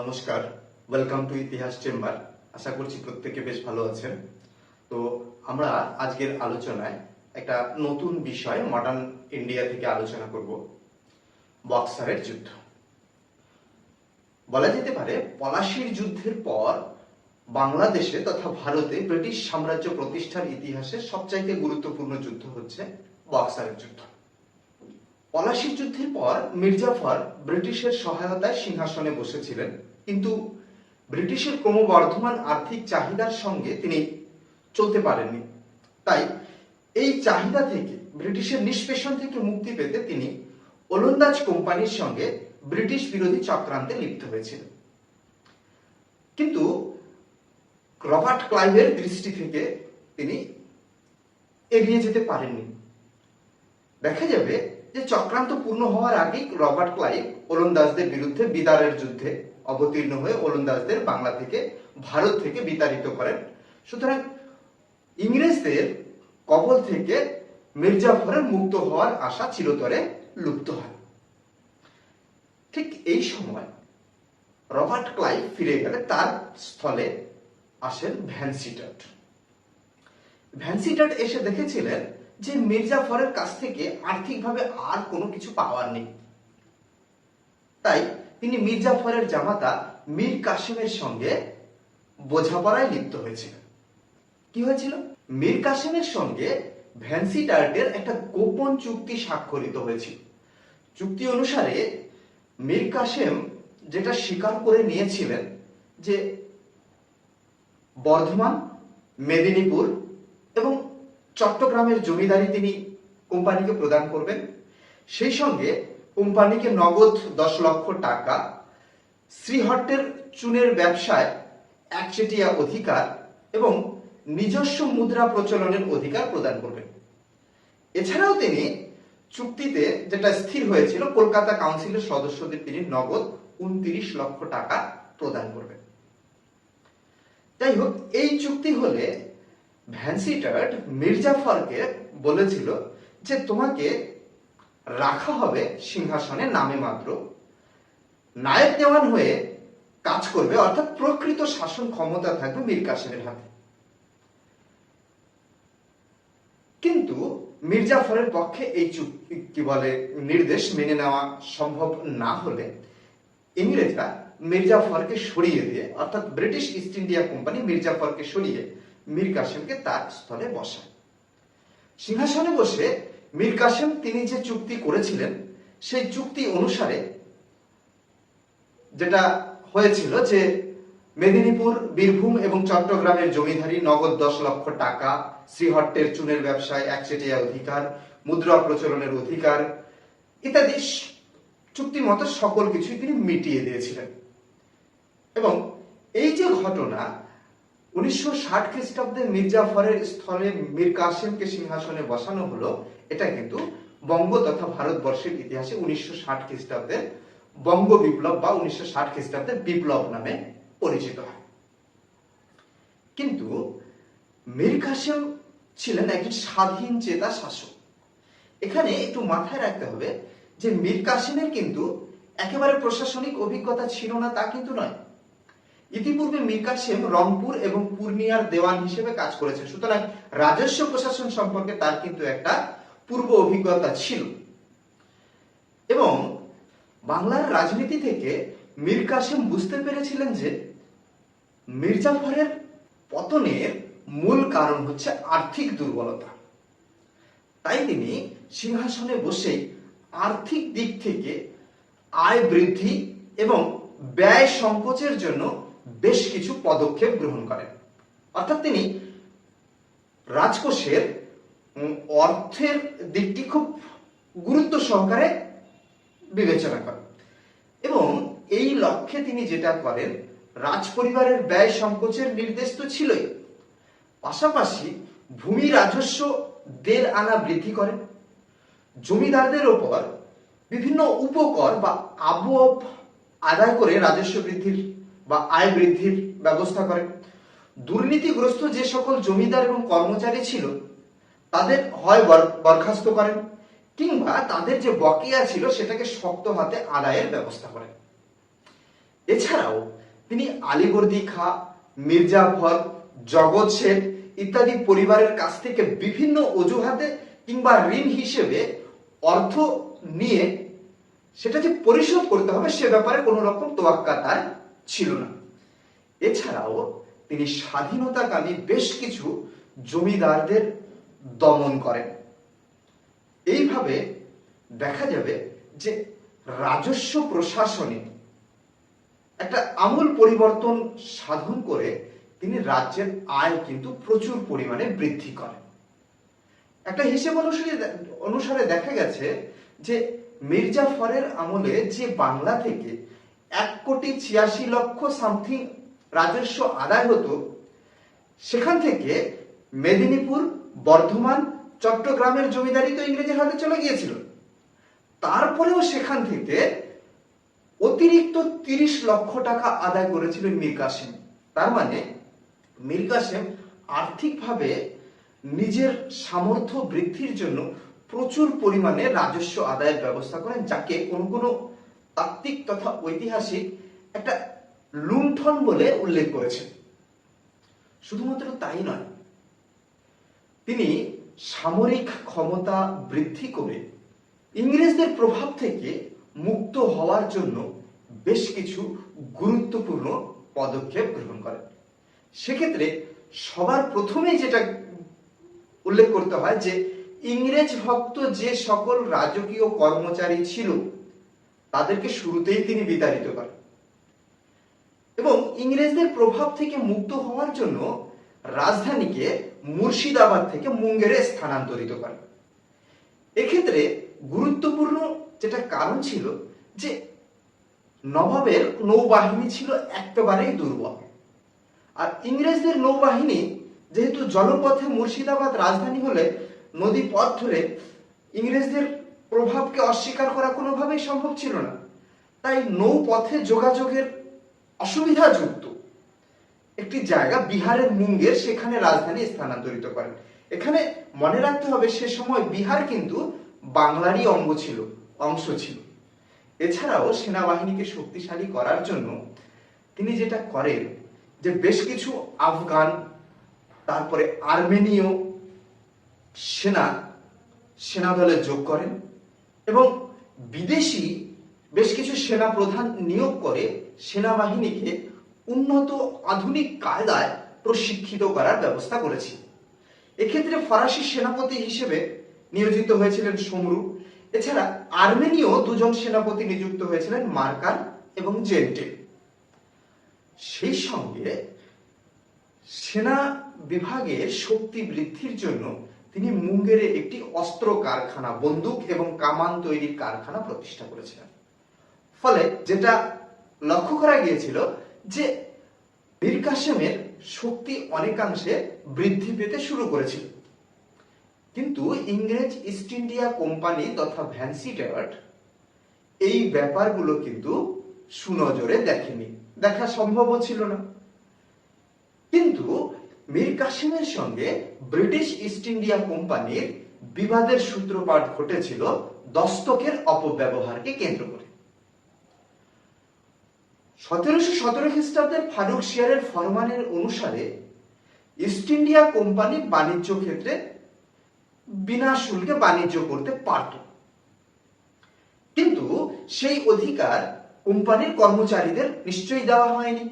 নমস্কার welcome to ইতিহাস chamber আশা করছি প্রত্যেকে বেশ ভালো আছেন। তো আমরা আজকের আলোচনায় একটা নতুন বিষয় মডার্ন ইন্ডিয়া থেকে আলোচনা করব, বক্সারের যুদ্ধ। বলা যেতে পারে, পলাশির যুদ্ধের পর বাংলাদেশে তথা ভারতে ব্রিটিশ সাম্রাজ্য প্রতিষ্ঠার ইতিহাসে সবচাইতে গুরুত্বপূর্ণ যুদ্ধ হচ্ছে বক্সারের যুদ্ধ। পলাশির যুদ্ধের পর মির্জাফর ব্রিটিশের সহায়তায় সিংহাসনে বসেছিলেন। কিন্তু ব্রিটিশের ক্রমবর্ধমান আর্থিক চাহিদার সঙ্গে তিনি চলতে পারেননি। তাই এই চাহিদা থেকে, ব্রিটিশের নিষ্পেষণ থেকে মুক্তি পেতে তিনি ওলন্দাজ কোম্পানির সঙ্গে ব্রিটিশ বিরোধী চক্রান্তে লিপ্ত হয়েছিলেন। কিন্তু রবার্ট ক্লাইভের দৃষ্টি থেকে তিনি এগিয়ে যেতে পারেননি। দেখা যাবে যে চক্রান্ত পূর্ণ হওয়ার আগেই রবার্ট ক্লাইভ ওলন্দাজদের বিরুদ্ধে বিদারের যুদ্ধে অবতীর্ণ হয়ে ওলন্দাজদের বাংলা থেকে ভারত থেকে বিতাড়িত করেন। সুতরাং ইংরেজদের কবল থেকে মির্জাফরের মুক্ত হওয়ার আশা চিরতরে লুপ্ত হয়। ঠিক এই সময় রবার্ট ক্লাইভ ফিরে গেলে তার স্থলে আসেন ভ্যানসিটাট ভ্যানসিটাট এসে দেখেছিলেন যে মির্জাফরের কাছ থেকে আর্থিকভাবে আর কোনো কিছু পাওয়ার নেই। তাই তিনি মির্জাফরের জামাতা মীর কাসিমের সঙ্গে বোঝাপড়ায় লিপ্ত হয়েছিলেন। কি হয়েছিল? মীর কাসিমের সঙ্গে ভ্যানসিটার্টের একটা গোপন চুক্তি স্বাক্ষরিত হয়েছিল। চুক্তি অনুসারে মীর কাসেম যেটা স্বীকার করে নিয়েছিলেন যে বর্ধমান, মেদিনীপুর এবং চট্টগ্রামের জমিদারি তিনি কোম্পানিকে প্রদান করবেন। সেই সঙ্গে কোম্পানিকে নগদ দশ লক্ষ টাকা, শ্রীহট্টের চুনের ব্যবসায় একচেটিয়া অধিকার এবং নিজস্ব মুদ্রা প্রচলনের অধিকার প্রদান করবেন। এছাড়াও তিনি চুক্তিতে যেটা স্থির হয়েছিল, কলকাতা কাউন্সিলের সদস্যদের তিনি নগদ উনত্রিশ লক্ষ টাকা প্রদান করবেন। যাই হোক, এই চুক্তি হলে ভ্যানসিটার্ট মির্জাফরকে বলেছিল যে তোমাকে রাখা হবে সিংহাসনে নামে মাত্র। নায়ক দেওয়ান হয়ে কাজ করবে, অর্থাৎ প্রকৃত শাসন ক্ষমতা থাকবে মীর কাসেমের হাতে। কিন্তু মির্জাফরের পক্ষে এই চুক্তি কি বলে, নির্দেশ মেনে নেওয়া সম্ভব না হলে ইংরেজরা মির্জাফরকে সরিয়ে দিয়ে, অর্থাৎ ব্রিটিশ ইস্ট ইন্ডিয়া কোম্পানি মির্জাফরকে সরিয়ে মীর কাসেমকে তার স্থলে বসায়। সিংহাসনে বসে মীর কাসেম তিনি যে চুক্তি করেছিলেন, সেই চুক্তি অনুসারে যেটা হয়েছিল যে মেদিনীপুর, বীরভূম এবং চট্টগ্রামের জমিধারী নগদ দশ লক্ষ টাকা, শ্রীহট্টের চুনের ব্যবসায় একচেটিয়া অধিকার, মুদ্রা প্রচলনের অধিকার ইত্যাদি চুক্তি মতো সকল কিছুই তিনি মিটিয়ে দিয়েছিলেন। এবং এই যে ঘটনা উনিশশো ষাট খ্রিস্টাব্দে মির্জাফরের স্থলে মীর কাসেমকে সিংহাসনে বসানো হলো, এটা কিন্তু বঙ্গ তথা ভারতবর্ষের ইতিহাসে উনিশশো ষাট খ্রিস্টাব্দের বঙ্গ বিপ্লব বা উনিশশো ষাট খ্রিস্টাব্দের বিপ্লব নামে পরিচিত হয়। কিন্তু মীর কাসেম ছিলেন একজন স্বাধীন চেতা শাসক। এখানে একটু মাথায় রাখতে হবে যে মীর কাসিমের কিন্তু একেবারে প্রশাসনিক অভিজ্ঞতা ছিল না তা কিন্তু নয়। ইতিপূর্বে মীর কাসেম রংপুর এবং পূর্ণিয়ার দেওয়ান হিসেবে কাজ করেছেন। সুতরাং রাজস্ব প্রশাসন সম্পর্কে তার কিন্তু একটা পূর্ব অভিজ্ঞতা ছিল। এবং বাংলার রাজনীতি থেকে মীর কাসেম বুঝতে পেরেছিলেন যে মির্জাফরের পতনের মূল কারণ হচ্ছে আর্থিক দুর্বলতা। তাই তিনি সিংহাসনে বসে আর্থিক দিক থেকে আয় বৃদ্ধি এবং ব্যয় সংকোচের জন্য বেশ কিছু পদক্ষেপ গ্রহণ করেন। অর্থাৎ তিনি রাজকোষের অর্থের দিকটি খুব গুরুত্ব সহকারে বিবেচনা করেন। এবং এই লক্ষ্যে তিনি যেটা করেন রাজ পরিবারের ব্যয় সংকোচের নির্দেশ তো ছিলই। পাশাপাশি ভূমি রাজস্ব দেড় আনা বৃদ্ধি করেন। জমিদারদের ওপর বিভিন্ন উপকর বা আবব আদায় করে রাজস্ব বৃদ্ধির বা আয় বৃদ্ধির ব্যবস্থা করেন দুর্নীতিগ্রস্ত যে সকল জমিদার এবং কর্মচারী ছিল, তাদের হয় বর- বরখাস্ত করেন কিংবা তাদের যে বকেয়া ছিল, সেটাকে শক্ত হাতে আদায়ের ব্যবস্থা করেন। এছাড়াও তিনি আলিবর্দি খা মির্জাফর জগৎ শেখ ইত্যাদি পরিবারের কাছ থেকে বিভিন্ন অজুহাতে কিংবা ঋণ হিসেবে অর্থ নিয়ে সেটা যে পরিশোধ করতে হবে, সে ব্যাপারে কোনো রকম তোয়াক্কা তার ছিল না। এছাড়াও তিনি স্বাধীনতাকামী বেশ কিছু জমিদারদের দমন করেন। এইভাবে দেখা যাবে যে রাজস্ব প্রশাসনে একটা আমূল পরিবর্তন সাধন করে তিনি রাজ্যের আয় কিন্তু প্রচুর পরিমাণে বৃদ্ধি করেন। একটা হিসেব অনুসারে অনুসারে দেখা গেছে যে মির্জাফরের আমলে যে বাংলা থেকে এক কোটি ছিয়াশি লক্ষ সামথিং রাজস্ব আদায় হতো। সেখান থেকে মেদিনীপুর, বর্ধমান, চট্টগ্রামের জমিদারি তো ইংরেজের হাতে চলে গিয়েছিল। তারপরেও সেখান থেকে অতিরিক্ত তিরিশ লক্ষ টাকা আদায় করেছিলেন মীর কাসেম তার মানে মীর কাসেম আর্থিকভাবে নিজের সামর্থ্য বৃদ্ধির জন্য প্রচুর পরিমাণে রাজস্ব আদায়ের ব্যবস্থা করেন, যাকে কোনো কোনো তাত্ত্বিক তথা ঐতিহাসিক একটা লুণ্ঠন বলে উল্লেখ করেছেন। শুধুমাত্র তাই নয়, তিনি সামরিক ক্ষমতা বৃদ্ধি করে ইংরেজদের প্রভাব থেকে মুক্ত হওয়ার জন্য বেশ কিছু গুরুত্বপূর্ণ পদক্ষেপ গ্রহণ করেন। সেক্ষেত্রে সবার প্রথমেই যেটা উল্লেখ করতে হয় যে, ইংরেজ ভক্ত যে সকল রাজকীয় কর্মচারী ছিল তাদেরকে শুরুতেই তিনি বিতাড়িত করেন। এবং ইংরেজদের প্রভাব থেকে মুক্ত হওয়ার জন্য রাজধানীকে মুর্শিদাবাদ থেকে মুঙ্গেরে স্থানান্তরিত করেন। এক্ষেত্রে গুরুত্বপূর্ণ যেটা কারণ ছিল যে নবাবের নৌবাহিনী ছিল একেবারেই দুর্বল। আর ইংরেজদের নৌবাহিনী যেহেতু জলপথে মুর্শিদাবাদ রাজধানী হলে নদী পথ ধরে ইংরেজদের প্রভাবকে অস্বীকার করা কোনোভাবেই সম্ভব ছিল না। তাই নৌপথে যোগাযোগের অসুবিধাযুক্ত একটি জায়গা বিহারের মুঙ্গের সেখানে রাজধানী স্থানান্তরিত করেন। এখানে মনে রাখতে হবে, সে সময় বিহার কিন্তু বাংলারই অঙ্গ ছিল, অংশ ছিল। এছাড়াও সেনাবাহিনীকে শক্তিশালী করার জন্য তিনি যেটা করেন, যে বেশ কিছু আফগান, তারপরে আর্মেনীয় সেনা সেনা দলে যোগ করেন। এবং বিদেশি বেশ কিছু সেনা প্রধান নিয়োগ করে সেনাবাহিনীকে উন্নত আধুনিক কায়দায় প্রশিক্ষিত করার ব্যবস্থা করেছে। এক্ষেত্রে ফরাসি সেনাপতি হিসেবে নিয়োজিত হয়েছিলেন সমরু। এছাড়া আর্মেনীয় দুজন সেনাপতি নিযুক্ত হয়েছিলেন মার্কার এবং জেন্টে। সেই সঙ্গে সেনা বিভাগের শক্তি বৃদ্ধির জন্য তিনি মুঙ্গেরে একটি অস্ত্র কারখানা, বন্দুক এবং কামান তৈরির কারখানা প্রতিষ্ঠা করেছিলেন। ফলে যেটা লক্ষ্য করা গিয়েছিল যে মীর কাসেমের শক্তি অনেকাংশে বৃদ্ধি পেতে শুরু করেছিল। কিন্তু ইংরেজ ইস্ট ইন্ডিয়া কোম্পানি তথা ভ্যান্সি ভ্যান্সিটার্ট এই ব্যাপারগুলো কিন্তু সুনজরে দেখেনি। দেখা সম্ভবও ছিল না। কিন্তু মীর কাসিমের সঙ্গে ব্রিটিশ ইস্ট ইন্ডিয়া কোম্পানির বিবাদের সূত্রপাত ঘটেছিল দস্তকের অপব্যবহারকে কেন্দ্র করে। সতেরোশো সতেরো খ্রিস্টাব্দের ফারুক শিয়ারের ফরমানের অনুসারে ইস্ট ইন্ডিয়া কোম্পানি বাণিজ্য ক্ষেত্রে বিনা শুল্কে বাণিজ্য করতে পারত। কিন্তু সেই অধিকার কোম্পানির কর্মচারীদের নিশ্চয়ই দেওয়া হয়নি।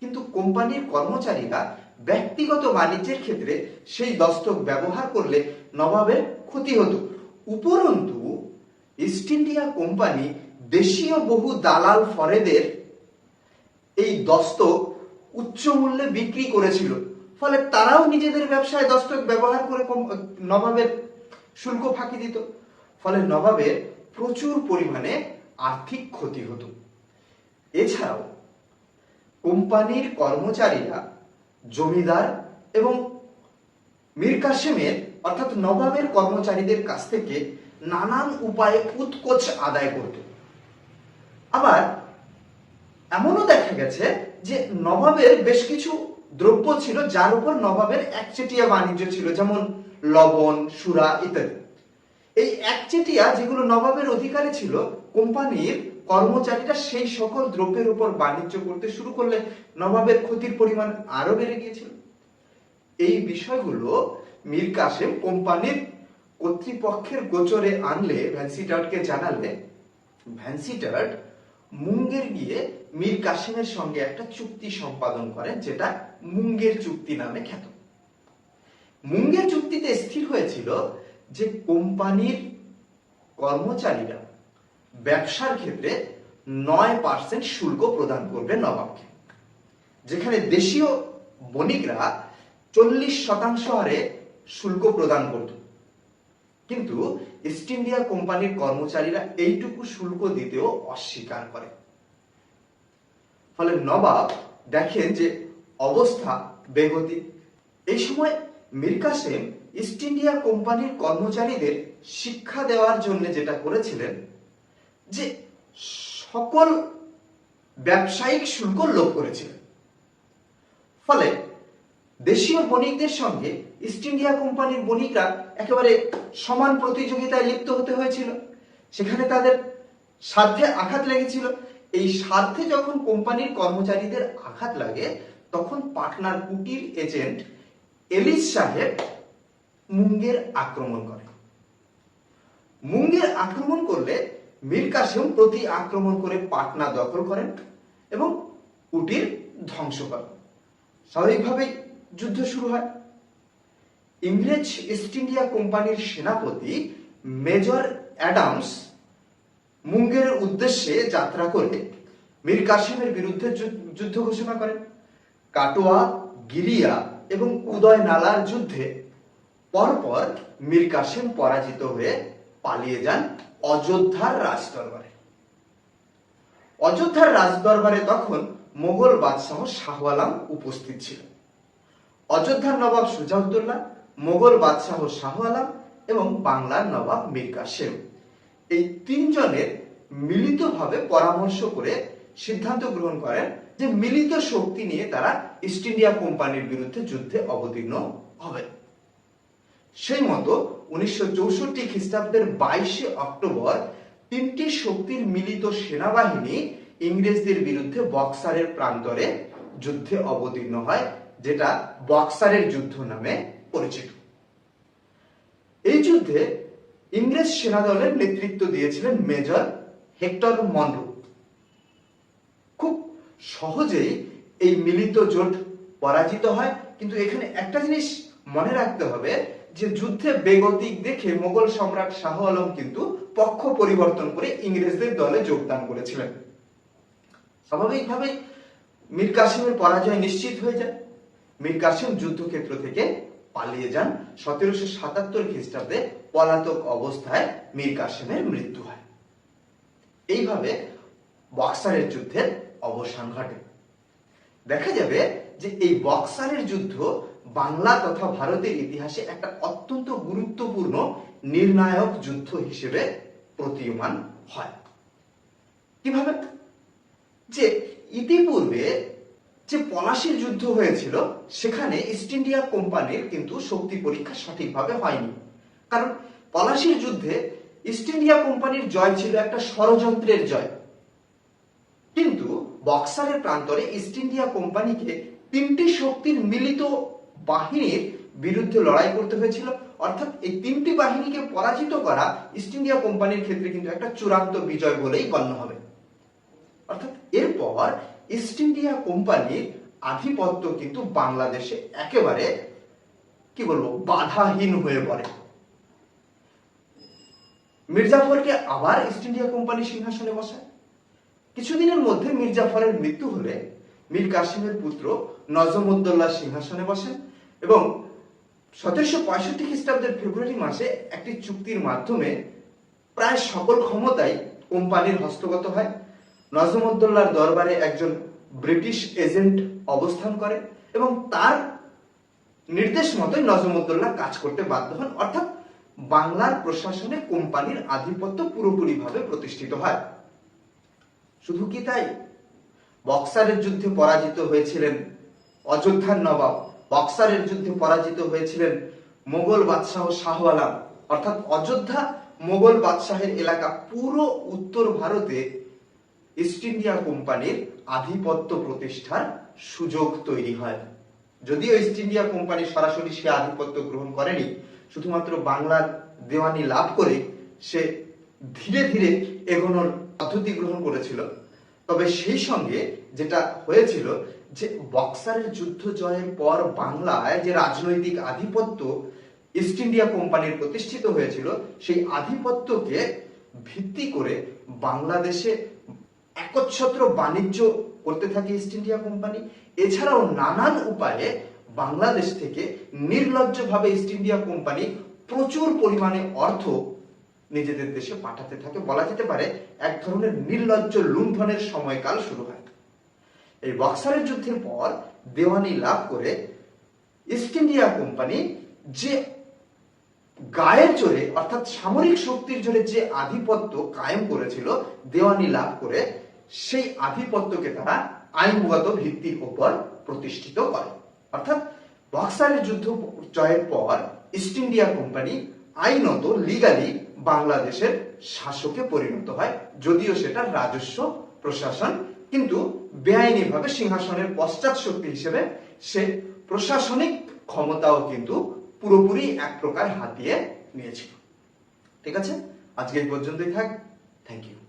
কিন্তু কোম্পানির কর্মচারীরা ব্যক্তিগত বাণিজ্যের ক্ষেত্রে সেই দস্তক ব্যবহার করলে নবাবের ক্ষতি হতো। উপরন্তু ইস্ট ইন্ডিয়া কোম্পানি দেশীয় বহু দালাল ফরেদের এই দস্তক উচ্চ মূল্যে বিক্রি করেছিল। ফলে তারাও নিজেদের ব্যবসায় দস্তক ব্যবহার করে নবাবের শুল্ক ফাঁকি দিত। ফলে নবাবের প্রচুর পরিমাণে আর্থিক ক্ষতি হতো। এছাড়াও, কোম্পানির কর্মচারীরা জমিদার এবং মীর কাসেমের অর্থাৎ নবাবের কর্মচারীদের কাছ থেকে নানান উপায়ে উৎকোচ আদায় করত। আবার এমনও দেখা গেছে যে নবাবের বেশ কিছু দ্রব্য ছিল যার উপর নবাবের একচেটিয়া বাণিজ্য ছিল, যেমন লবণ, সুরা ইত্যাদি। এই একচেটিয়া যেগুলো নবাবের অধিকারে ছিল, কোম্পানির কর্মচারীরা সেই সকল দ্রব্যের উপর বাণিজ্য করতে শুরু করলে নবাবের ক্ষতির পরিমাণ আরও বেড়ে গিয়েছিল। এই বিষয়গুলো মীর কাসেম কোম্পানির কর্তৃপক্ষের গোচরে আনলে ভ্যান্সিটার্টকে জানালে ভ্যান্সিটার্ট মুঙ্গের গিয়ে মীর কাসেমের সঙ্গে একটা চুক্তি সম্পাদন করেন যেটা মুঙ্গের চুক্তি নামে খ্যাত। মুঙ্গের চুক্তিতে স্থির হয়েছিল যে কোম্পানির কর্মচারীরা ব্যবসার ক্ষেত্রে নয় পার্সেন্ট শুল্ক প্রদান করবে নবাবকে। যেখানে দেশীয় বণিকরা চল্লিশ শতাংশ হারে শুল্ক প্রদান করত। কিন্তু ইস্ট ইন্ডিয়া কোম্পানির কর্মচারীরা এইটুকু শুল্ক দিতেও অস্বীকার করে। ফলে নবাব দেখেন যে অবস্থা বেগতি এই সময় মীর কাসেম ইস্ট ইন্ডিয়া কোম্পানির কর্মচারীদের শিক্ষা দেওয়ার জন্য যেটা করেছিলেন যে সকল ব্যবসায়িক শুল্ক লোপ করেছিলেন ফলে দেশীয় বণিকদের সঙ্গে ইস্ট ইন্ডিয়া কোম্পানির বণিকরা একেবারে সমান প্রতিযোগিতায় লিপ্ত হতে হয়েছিল। সেখানে তাদের স্বার্থে আঘাত লেগেছিল। এই স্বার্থে যখন কোম্পানির কর্মচারীদের আঘাত লাগে, তখন পাটনার কুটির এজেন্ট এলিস সাহেব মুঙ্গের আক্রমণ করে। মুঙ্গের আক্রমণ করলে মীর কাসেম প্রতি আক্রমণ করে পাটনা দখল করেন এবং উটির ধ্বংস করেন। স্বাভাবিকভাবেই যুদ্ধ শুরু হয়। ইংরেজ ইস্ট ইন্ডিয়া কোম্পানির সেনাপতি মেজর অ্যাডামস মুঙ্গের উদ্দেশ্যে যাত্রা করে মীর কাসেমের বিরুদ্ধে যুদ্ধ ঘোষণা করেন। কাটোয়া, গিরিয়া এবং উদয় নালার যুদ্ধে পরপর মীর কাসেম পরাজিত হয়ে পালিয়ে যান অযোধ্যার রাজদরবারে। অযোধ্যার রাজদরবারে তখন মোগল বাদশাহ শাহ আলম উপস্থিত ছিল অযোধ্যার নবাব সুজাউদ্দৌলা, মোগল বাদশাহ শাহ আলম এবং বাংলার নবাব মীর কাসেম এই তিনজনের মিলিতভাবে পরামর্শ করে সিদ্ধান্ত গ্রহণ করেন যে মিলিত শক্তি নিয়ে তারা ইস্ট ইন্ডিয়া কোম্পানির বিরুদ্ধে যুদ্ধে অবতীর্ণ হবে। সেই মতো উনিশশো চৌষট্টি খ্রিস্টাব্দের বাইশে অক্টোবর তিনটি শক্তির মিলিত সেনাবাহিনী ইংরেজদের বিরুদ্ধে বক্সারের প্রান্তরে যুদ্ধে অবতীর্ণ হয়, যেটা বক্সারের যুদ্ধ নামে পরিচিত। এই যুদ্ধে ইংরেজ সেনাদলের নেতৃত্ব দিয়েছিলেন মেজর হেক্টর মনরো। খুব সহজেই এই মিলিত জোট পরাজিত হয়, কিন্তু এখানে একটা জিনিস মনে রাখতে হবে যে যুদ্ধে বেগতিক দেখে মোগল সম্রাট শাহ আলম কিন্তু পক্ষ পরিবর্তন করে ইংরেজদের দলে যোগদান করেছিলেন। স্বাভাবিকভাবে মীর কাসিমের পরাজয় নিশ্চিত হয়ে যায়। মীর কাসিম যুদ্ধক্ষেত্র থেকে পালিয়ে যান। সতেরোশো সাতাত্তর খ্রিস্টাব্দে পলাতক অবস্থায় মীর কাসিমের মৃত্যু হয়। এইভাবে বক্সারের যুদ্ধের অবসান ঘটে। দেখা যাবে যে এই বক্সারের যুদ্ধ বাংলা তথা ভারতের ইতিহাসে একটা অত্যন্ত গুরুত্বপূর্ণ নির্ণায়ক যুদ্ধ হিসেবে প্রতীয়মান হয়। কীভাবে? যে ইতিপূর্বে যে পলাশির যুদ্ধ হয়েছিল, সেখানে ইস্ট ইন্ডিয়া কোম্পানির কিন্তু শক্তি পরীক্ষা সঠিকভাবে হয়নি। কারণ পলাশির যুদ্ধে ইস্ট ইন্ডিয়া কোম্পানির জয় ছিল একটা ষড়যন্ত্রের জয়। কিন্তু বক্সারের প্রান্তরে ইস্ট ইন্ডিয়া কোম্পানিকে তিনটি শক্তির মিলিত বাহিনীর বিরুদ্ধে লড়াই করতে হয়েছিল। অর্থাৎ এই তিনটি বাহিনীকে পরাজিত করা ইস্ট ইন্ডিয়া কোম্পানির ক্ষেত্রে কিন্তু একটা চূড়ান্ত বিজয় বলেই গণ্য হবে। অর্থাৎ এরপর ইস্ট ইন্ডিয়া কোম্পানির আধিপত্য কিন্তু বাংলাদেশে একেবারে, কি বলব, বাধাহীন হয়ে পড়ে। মির্জাফরকে আবার ইস্ট ইন্ডিয়া কোম্পানি সিংহাসনে বসায়। কিছুদিনের মধ্যে মির্জাফরের মৃত্যু হলে মীর কাসিমের পুত্র নজমুদ্দোল্লা সিংহাসনে বসেন। এবং সতেরোশো পঁয়ষট্টি খ্রিস্টাব্দের ফেব্রুয়ারি মাসে একটি চুক্তির মাধ্যমে প্রায় সকল ক্ষমতাই কোম্পানির হস্তগত হয়। নজমুদ্দোল্লার দরবারে একজন ব্রিটিশ এজেন্ট অবস্থান করে এবং তার নির্দেশ মতোই নজমুদ্দোল্লা কাজ করতে বাধ্য হন। অর্থাৎ বাংলার প্রশাসনে কোম্পানির আধিপত্য পুরোপুরিভাবে প্রতিষ্ঠিত হয়। শুধু কি তাই? বক্সারের যুদ্ধে পরাজিত হয়েছিলেন অযোধ্যার নবাব। বক্সারের যুদ্ধে পরাজিত হয়েছিলেন মোগল বাদশাহ শাহ আলম। অর্থাৎ অযোধ্যা মোগল বাদশাহের এলাকা পুরো উত্তর ভারতে ইস্ট ইন্ডিয়া কোম্পানির আধিপত্য প্রতিষ্ঠার সুযোগ তৈরি হয়। যদিও ইস্ট ইন্ডিয়া কোম্পানি সরাসরি সে আধিপত্য গ্রহণ করেনি, শুধুমাত্র বাংলার দেওয়ানি লাভ করে সে ধীরে ধীরে এগোনোর পদ্ধতি গ্রহণ করেছিল। তবে সেই সঙ্গে যেটা হয়েছিল যে বক্সারের যুদ্ধ জয়ের পর বাংলায় যে রাজনৈতিক আধিপত্য ইস্ট ইন্ডিয়া কোম্পানির প্রতিষ্ঠিত হয়েছিল, সেই আধিপত্যকে ভিত্তি করে বাংলাদেশে একচ্ছত্র বাণিজ্য করতে থাকে ইস্ট ইন্ডিয়া কোম্পানি এছাড়াও নানান উপায়ে বাংলাদেশ থেকে নির্লজ্জভাবে ইস্ট ইন্ডিয়া কোম্পানি প্রচুর পরিমাণে অর্থ নিজেদের দেশে পাঠাতে থাকে। বলা যেতে পারে, এক ধরনের নির্লজ্জ লুণ্ঠনের সময়কাল শুরু হয়। এই বক্সারের যুদ্ধের পর দেওয়ানি লাভ করে ইস্ট ইন্ডিয়া কোম্পানি যে গায়ের জোরে, অর্থাৎ সামরিক শক্তির জোরে যে আধিপত্য কায়েম করেছিল, দেওয়ানি লাভ করে, সেই আধিপত্যকে তারা আইনগত ভিত্তির উপর প্রতিষ্ঠিত করে। অর্থাৎ বক্সারের যুদ্ধ জয়ের পর ইস্ট ইন্ডিয়া কোম্পানি আইনত লিগালি বাংলাদেশের শাসকে পরিণত হয়, যদিও সেটা রাজস্ব প্রশাসন কিন্তু বেআইনিভাবে সিংহাসনের পশ্চাৎ শক্তি হিসেবে সে প্রশাসনিক ক্ষমতাও কিন্তু পুরোপুরি এক প্রকার হাতিয়ে নিয়েছিল। ঠিক আছে? আজকে এই পর্যন্তই থাক। Thank you